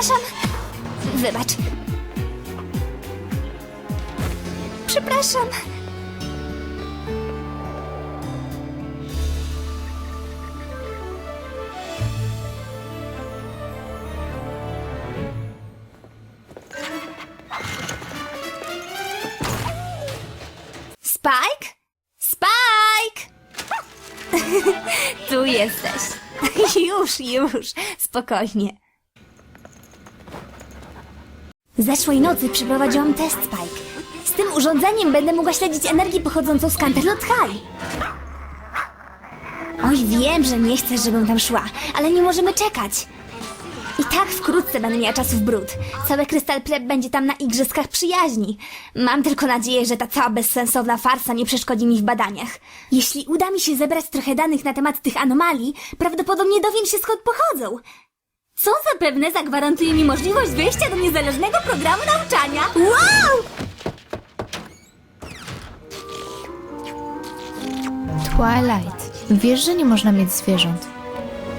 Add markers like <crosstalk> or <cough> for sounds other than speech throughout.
Przepraszam. Wybacz. Przepraszam. Spike? Spike! <laughs> tu jesteś. <laughs> już, już. Spokojnie. Zeszłej nocy przeprowadziłam test Spike. Z tym urządzeniem będę mogła śledzić energię pochodzącą z Canterlot High. Oj, wiem, że nie chcesz, żebym tam szła, ale nie możemy czekać. I tak wkrótce będę miała czasu w brud. Cały Krystal Pleb będzie tam na Igrzyskach Przyjaźni. Mam tylko nadzieję, że ta cała bezsensowna farsa nie przeszkodzi mi w badaniach. Jeśli uda mi się zebrać trochę danych na temat tych anomalii, prawdopodobnie dowiem się skąd pochodzą. Co zapewne zagwarantuje mi możliwość wejścia do niezależnego programu nauczania. Wow! Twilight, wiesz, że nie można mieć zwierząt.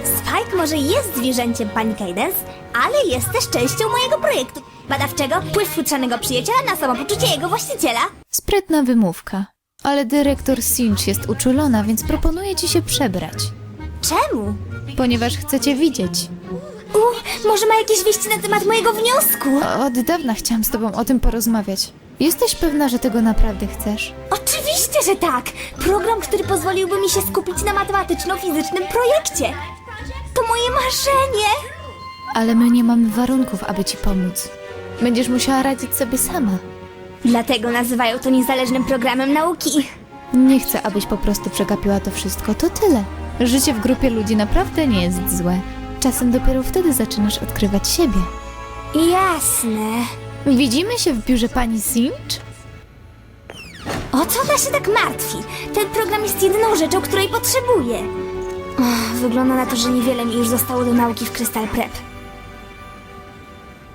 Spike może jest zwierzęciem pani Cadence, ale jest też częścią mojego projektu badawczego Pływ futrzanego przyjaciela na samopoczucie jego właściciela. Sprytna wymówka. Ale dyrektor Sinch jest uczulona, więc proponuję ci się przebrać. Czemu? Ponieważ chcę cię widzieć. U, może ma jakieś wieści na temat mojego wniosku? Od dawna chciałam z tobą o tym porozmawiać. Jesteś pewna, że tego naprawdę chcesz? Oczywiście, że tak! Program, który pozwoliłby mi się skupić na matematyczno-fizycznym projekcie. To moje marzenie! Ale my nie mamy warunków, aby ci pomóc. Będziesz musiała radzić sobie sama. Dlatego nazywają to niezależnym programem nauki. Nie chcę, abyś po prostu przegapiła to wszystko. To tyle. Życie w grupie ludzi naprawdę nie jest złe. Czasem dopiero wtedy zaczynasz odkrywać siebie. Jasne. Widzimy się w biurze pani Sinch? O co ona się tak martwi? Ten program jest jedyną rzeczą, której potrzebuję. Och, wygląda na to, że niewiele mi już zostało do nauki w Crystal Prep.